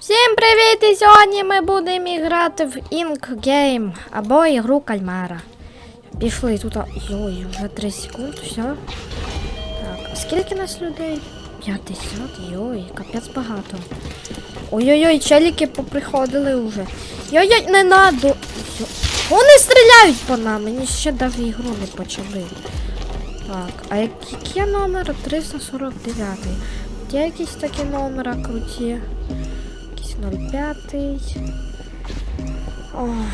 Всім привіт! І сьогодні ми будемо грати в Ink Game або ігру кальмара. Пішли тут. Йой, вже 3 секунди, все. Так, скільки нас людей? 50, йой, капець багато. Ой-ой-ой, челіки поприходили вже. Йой-йой, не надо. Вони стріляють по нам, мені ще навіть ігру не почали. Так, а який номер? 349. Є якісь такі номера круті. Якийсь 05. Ой,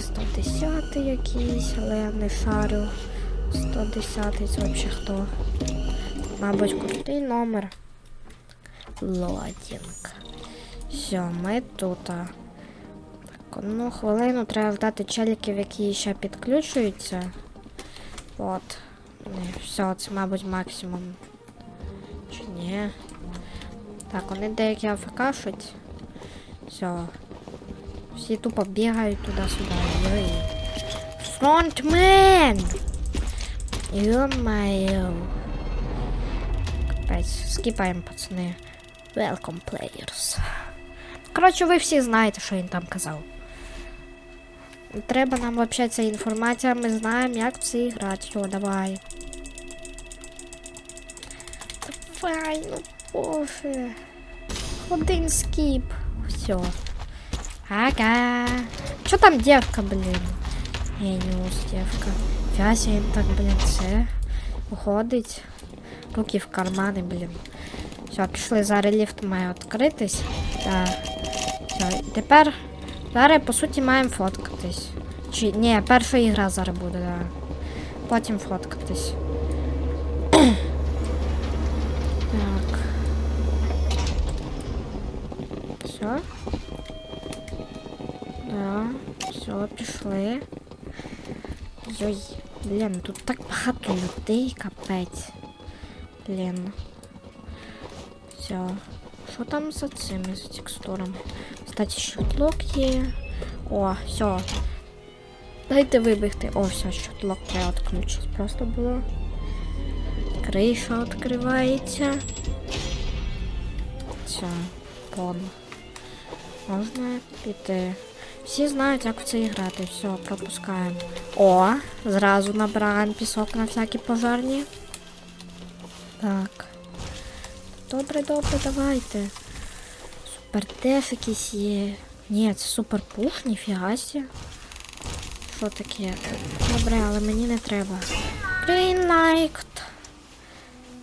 110 якийсь, але я не шарю. 110 це взагалі хто? Мабуть, крутий номер. Лодінг. Все, ми тут. Так, одну хвилину треба вдати челіків, які ще підключуються. От. Все, це, мабуть, максимум. Чи ні? Так, вони деякі афкашуть. Все. Всі тупо бігають туди-сюди. Фронтмен! Йо-моє. Капець, скіпаємо, пацани. Welcome, players. Коротше, ви всі знаєте, що він там казав. Треба нам взагалі ця інформація, ми знаємо, як в це грати. Все, давай. Давай, ну боже. Один скип. Все. Ага. Что там девка, блин? Геніус, девка. Фяся їм так, блін, це. Уходить. Руки в кармани, блін. Все, пішли, зараз ліфт має відкритись. Так. Все, тепер. Зараз, по суті, маємо фоткатись. Чи. Ні, перша ігра зараз буде, да. Потім фоткатись. Все, пішли. Йой, блін, тут так багато людей, капець. Блін. Все. Що там за цими за текстурами? Кстати, щотлок є. О, все. Дайте вибігти. О, все, щотлок треба відключити. Просто було. Криша відкривається. Все, пон. Можна піти. Всі знають, як в це грати. Все, пропускаємо. О, зразу набираємо пісок на всякі пожарні. Так. Добре, добре, давайте. Супер деф якийсь є. Ні, це супер пуш, ніфіга сі. Що таке? Добре, але мені не треба. Green light.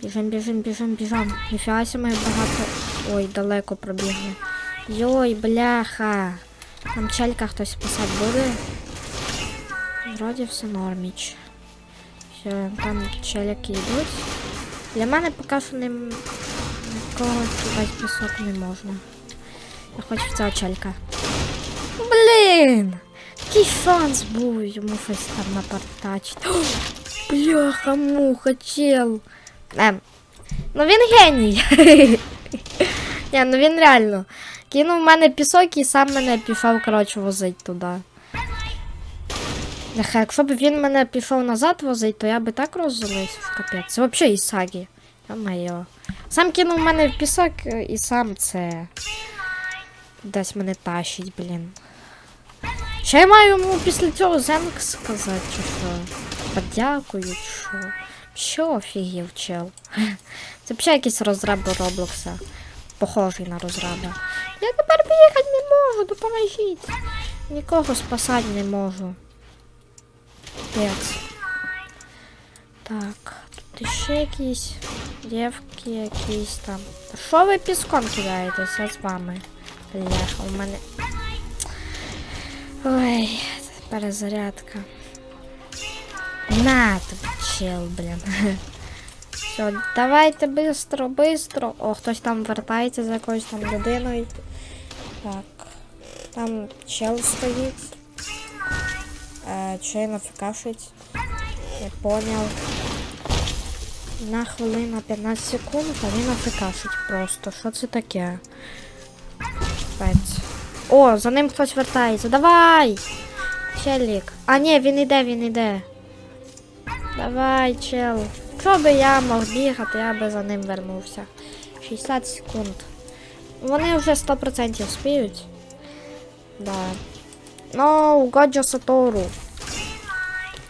Біжим, біжим, біжим, біжим. Ніфіга сі ми багато. Ой, далеко пробігли. Йой, бляха. Там челька хтось спасати буде. Вроді все норміч. Все, там челяки йдуть. Для мене поки що не нікого кидати пісок не можна. Я хочу цього челька. Блін! Який шанс був йому щось там напортачити. Бляха, муха, чел. Ем. Ну він геній. Ні, ну він реально. Кинув в мене пісок і сам мене пішов, коротше, возить туди. Нехай, якщо б він мене пішов назад возить, то я би так роззулився капець. Це взагалі Ісагі. Йо-моє. Сам кинув мене в пісок е, і сам це. Десь мене тащить, блін. Ще я маю йому після цього зенк сказати, чи що? Подякую, чи що? Що офігів, чел? Це взагалі якийсь розраб Роблокса. Похожий на розраба. Я тепер поїхати не можу, допоможіть. Нікого спасати не можу. Пець. Так, тут ще якісь дівки якісь там. Та Що ви піском кидаєтеся з вами? Бляха, у мене. Ой, це перезарядка. На тобі, чел, блін. Все, давайте бистро, бистро. О, хтось там вертається за якоюсь там людиною. Так. Там чел стоїть. Е, чи нафікашить? Не поняв. На хвилина 15 секунд, а він нафікашить просто. Що це таке? Пець. О, за ним хтось вертається. Давай! Челік. А ні, він іде, він іде. Давай, чел. Якщо би я мог бігати, я би за ним вернувся. 60 секунд. Вони вже 100% спіють. Да. Ну, Годжо Сатору.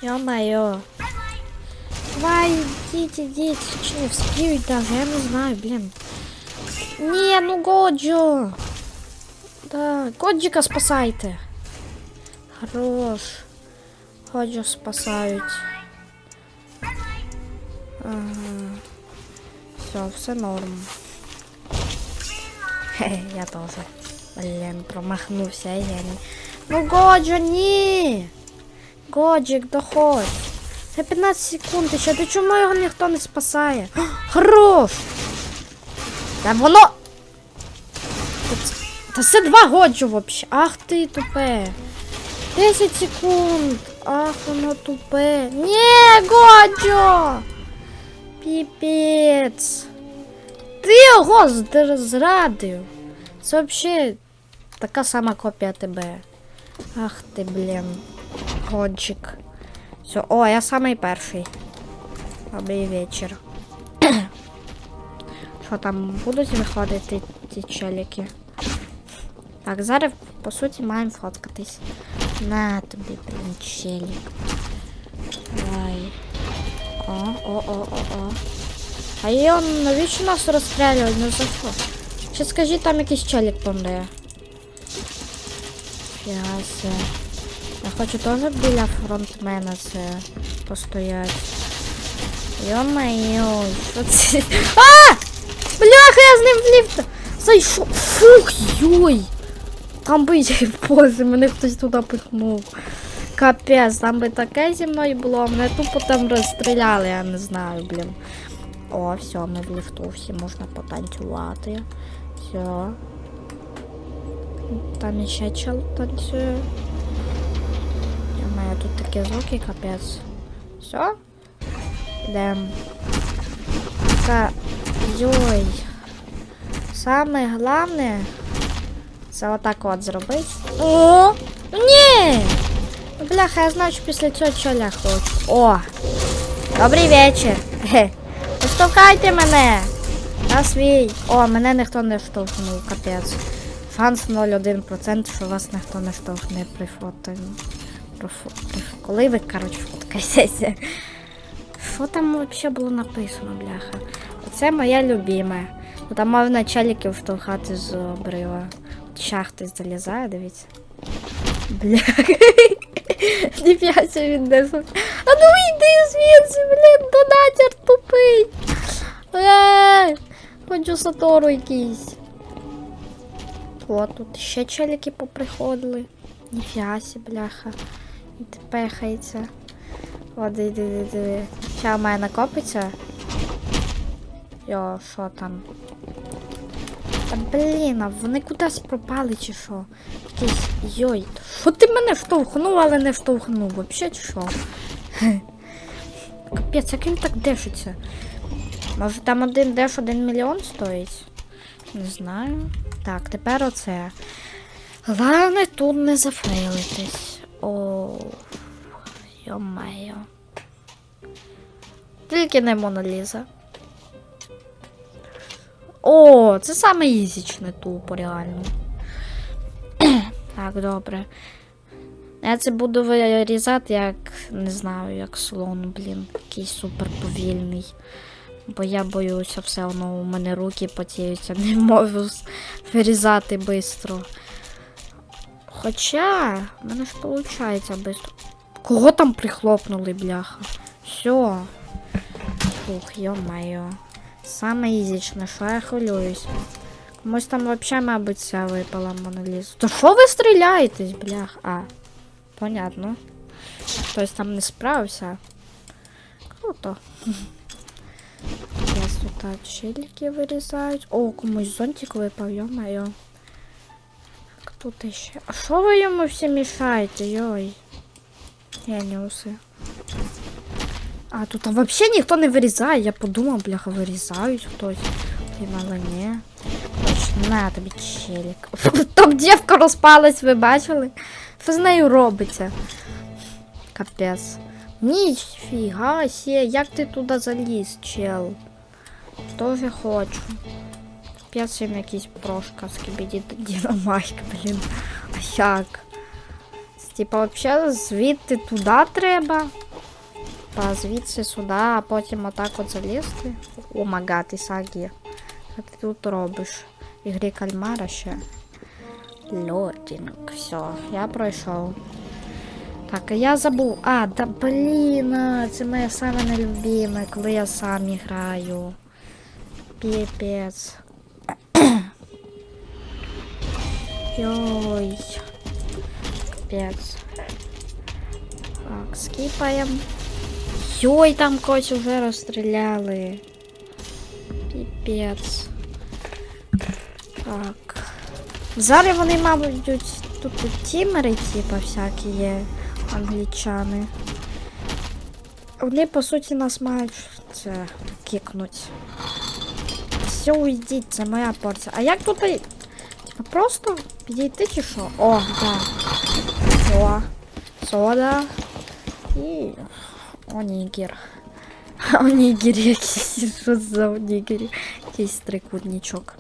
Ё-моё. Давай, ідіть, ідіть. Чи не вспіють даже, я не знаю, блін. Ні, ну Годжо. Да, Годжика спасайте. Хорош. Годжо спасають. Ага. Все, все норм. Я тоже. Блін, промахнувся я не. Ну Годжо, ні! Годжик, доходь. Це 15 секунд ще. Ти чому його ніхто не спасає? Хорош! Та воно. Та це- два годжо вообще. Ах ти тупе. 10 секунд. Ах, воно тупе. Ні, годжо! Піпець. Ти його зрадив. Це взагалі така сама копія тебе. Ах ти, блін. Годжик. Все, о, я самий перший. Добрий вечір. Що там будуть виходити ті челіки? Так, зараз по суті маємо фоткатись. На тобі, блін, челік. Давай. О, о, о, о, о. А йо, навіщо нас розстрілюють? Ну за що? Ще скажи, там якийсь челік помре. Фіасе. Я хочу теж біля фронтмена це постояти. Йо-моє, що це? А! Бляха, я з ним в ліфт зайшов. Фух, йой. Там би боже, мене хтось туди пихнув. Капець, там би таке зі мною було, мене тупо там розстріляли, я не знаю, блін. О, все, ми в ліфту, всі можна потанцювати. Все. Там ще чел танцює. Я тут такі звуки, капець. Все? Йдем. Та, йой. Саме головне це отак от зробити. О! Ну ні! Ну, Бляха, я знаю, що після цього чоля хочу. О! Добрий вечір. Хе. Штовхайте мене! На свій. О, мене ніхто не штовхнув, капець. Шанс 0,1%, що вас ніхто не штовхне при фото. Коли ви, коротше, фоткаєтеся. Що там взагалі було написано, бляха? Оце моя любима. Ну там можна челіків штовхати з обрива. Шахти залізає, дивіться. Бляха. Ніфіася він не А ну йди звідси, блін, донатір тупий. Хочу Сатору якийсь. О, тут ще челіки поприходили. Ніфіасі, бляха. І пехається. О, диви, диви, диви. Ще в мене накопиться. Йо, що там? Та блін, а вони кудись пропали чи що? Якийсь йой. Що ти мене штовхнув, але не штовхнув? Вообще чи що? Капець, як він так дешиться? Може там один деш один мільйон стоїть? Не знаю. Так, тепер оце. Головне тут не зафейлитись. О, йо-майо. Тільки не Моноліза. О, це саме ізічне тупо, реально. так, добре. Я це буду вирізати як, не знаю, як слон, блін, якийсь супер повільний. Бо я боюся, все одно у мене руки потіються, не можу вирізати швидко. Хоча, в мене ж виходить швидко. Кого там прихлопнули, бляха? Все. Фух, йо-майо. Саме ізічне, що я хвилююсь. Комусь там взагалі, мабуть, ця випала монолізу. То що ви стріляєтесь, блях? А, понятно. Хтось там не справився. Круто. Так щелики вирізають. О, комусь зонтик випав. Так, Тут ще. А що ви йому всі мішаєте, йой? Геніуси. А тут вообще ніхто не вирізає. Я подумав, бляха, вирізають хтось. Блін, але ні. На тобі челік. Там дівка розпалась, ви бачили? Що з нею робиться? Капець. Ніфіга сє, як ти туди заліз, чел? Тоже хочу. Він якийсь прошка скибіді дінамайк, блін. А як? Типа, взагалі звідти туди треба. Та звідси сюди, а потім отак от залізти. О мага, ти Сагі. Що ти тут робиш? В кальмара ще. Лодінг. Все, я пройшов. Так, а я забув. А, да блін, це моє саме нелюбіме, коли я сам граю. Піпець. Йой. Капець. Так, скіпаємо. Йой, там когось вже розстріляли. Піпець. Так. Зараз вони, мабуть, тут тімери, типа, всякі є англічани. Вони, по суті, нас мають це кікнуть. Все, уйдіть, це моя порція. А як тут? Типа просто підійти чи що? О, да. О, сода. І онігір. Онігір якийсь. Що за онігір? Якийсь трикутничок.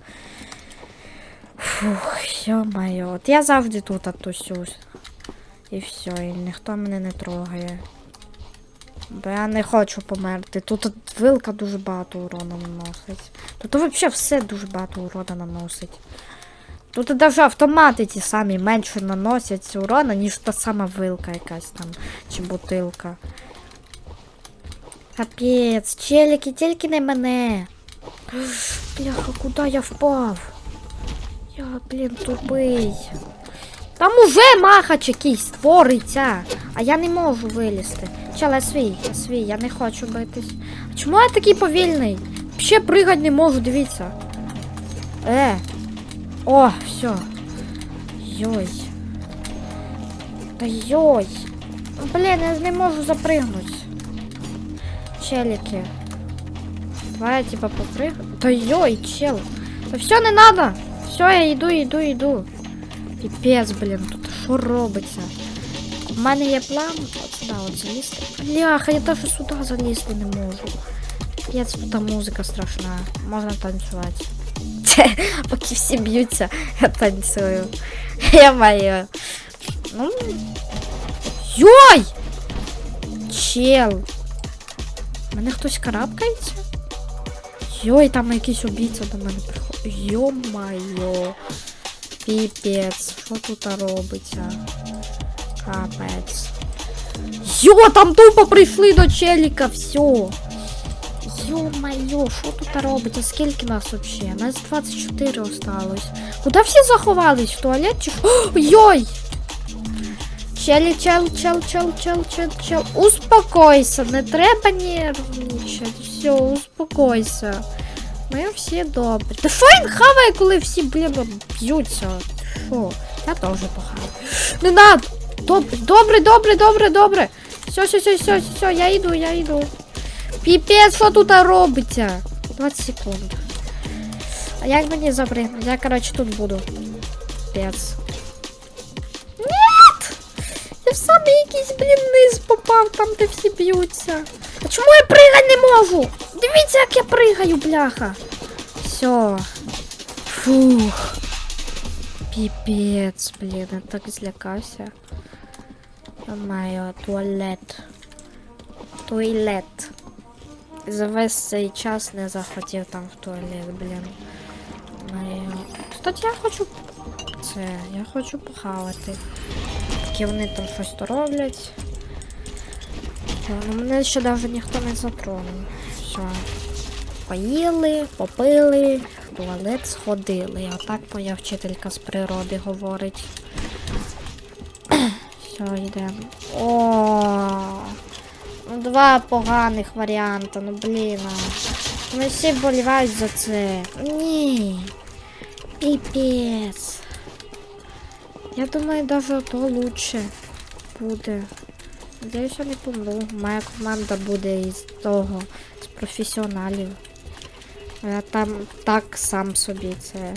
Фух, ё-моё. От я завжди тут отусюсь. І все, і ніхто мене не трогає. Бо я не хочу померти. Тут вилка дуже багато урона наносить. Тут взагалі все дуже багато урона наносить. Тут навіть автомати ті самі менше наносять урона, ніж та сама вилка якась там, чи бутилка. Капець, челіки, тільки не мене. Бляха, куди я впав? Я, блін, тупий. Там уже махач якийсь створиться, а я не можу вилізти. Чел, я свій, я свій, я не хочу битись. А чому я такий повільний? Ще пригати не можу, дивіться. Е. О, все. Йой. Та йой. Блін, я не можу запригнути. Челики. Давай я типа попрыгну. Да йой, чел. Да все не надо. Все, я йду, йду, йду. Піпець, блін, тут що робиться? У мене є план. От сюди от залізти. Бляха, я навіть сюди залізти не можу. Піпець, тут музика страшна. Можна танцювати. Поки всі б'ються, я танцюю. Я маю. Ну. Йой! Чел! Мене хтось карабкається? Йой, там якийсь убійця до мене приходить. Йо-майо. Піпець, що тут робиться? Капець. Йо, там тупо прийшли до челіка, все. Йо-майо, що тут робиться? Скільки нас вообще? Нас 24 осталось. Куди всі заховались? В туалет чи? Йой! Челі, чел, чел, чел, чел, чел, чел. Успокойся, не треба нервничати. Все, успокойся. Ми всі добрі. Та що він хаває, коли всі, блін, б'ються? Що? Я теж похаваю. Не надо! Добре, добре, добре, добре, добре. Все, все, все, все, все, я йду, я йду. Піпець, що тут робиться? 20 секунд. А як мені запригнути? Я, коротше, тут буду. Піпець. Нет! Я в самий якийсь, блін, низ попав, там, де всі б'ються. А чому я пригати не можу? Дивіться, як я пригаю, бляха. Все. Фух. Піпець, блін, я так злякався. Маю туалет. Туалет. За весь цей час не захотів там в туалет, блін. Маю. Кстати, я хочу. Це, я хочу похавати. Такі вони там щось то роблять. Ну, мене ще навіть ніхто не затронув. Все. Поїли, попили, в туалет сходили. А так моя вчителька з природи говорить. Все, йдемо. О, ну два поганих варіанти, ну блін. Ми всі болівають за це. Ні. Піпець. Я думаю, даже то лучше буде. Надіюсь, я не помру. Моя команда буде із того, з професіоналів. Я там так сам собі це.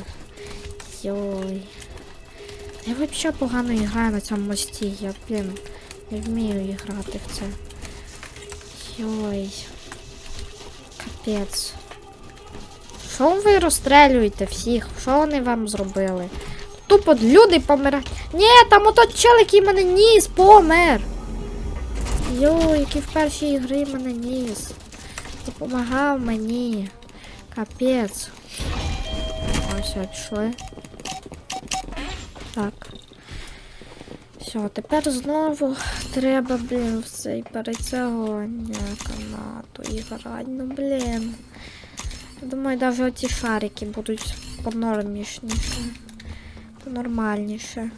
Йой. Я взагалі погано граю на цьому мості. Я, блін, не вмію грати в це. Йой. Капець. Що ви розстрелюєте всіх? Що вони вам зробили? Тупо люди помирають. Ні, там ото чел, який мене ніс, помер. Йо, який в першій грі мене ніс. Допомагав мені. Капець. Ось, пішли. Так. Все, тепер знову треба, блін, в цей перецягування канату і грати. Ну, блін. Думаю, навіть оці шарики будуть понормішніше. Понормальніше.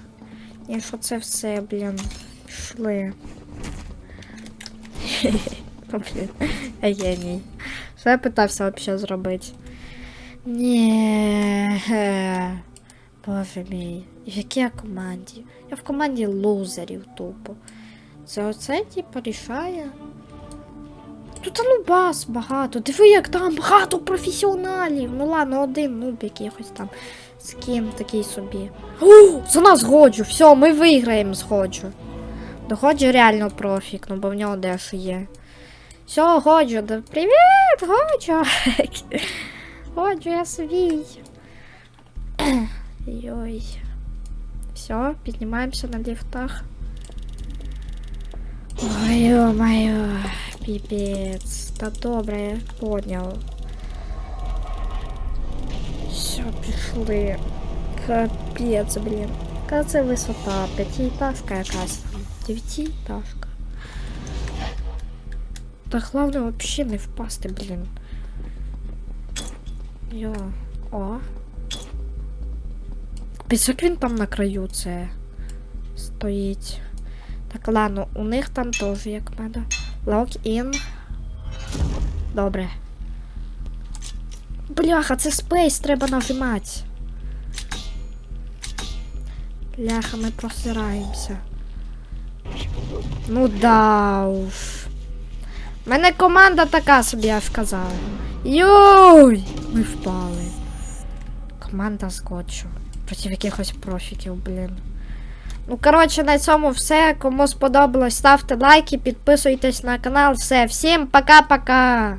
Ніж оце все, блін. Пішли. Ну, блін, я геній. Що я питався взагалі зробити? Ні. Боже мій. І в якій я команді? Я в команді лузерів тупо. Це оце, типу, рішає. Тут ну бас багато. Диви, як там багато професіоналів. Ну ладно, один нуб якихось там. Скін такий собі. О, за нас годжу. Все, ми виграємо з годжу. До реально профік, ну бо в нього дещо є. Все, годжу, да привіт, годжу. Годжу, я свій. Йой. Все, піднімаємося на ліфтах. Ой, ё-моё, пипец. Та добре, я понял. Все, пішли. Капець, блін. Яка це висота? П'ятиэтажка якась там. Дев'ятиэтажка. Та головне вообще не впасти, блін. Йо. О. Після він там на краю це стоїть. Так, ладно, у них там теж як мене. Login. Добре. Бляха, це спейс треба нажимати. Бляха, ми просираємося. Ну да уж. У мене команда така собі, я ж казав. Йой! Ми впали. Команда скотчу. Проти якихось профіків, блін. Ну, коротше, на цьому все. Кому сподобалось, ставте лайки, підписуйтесь на канал. Все, всім пока-пока!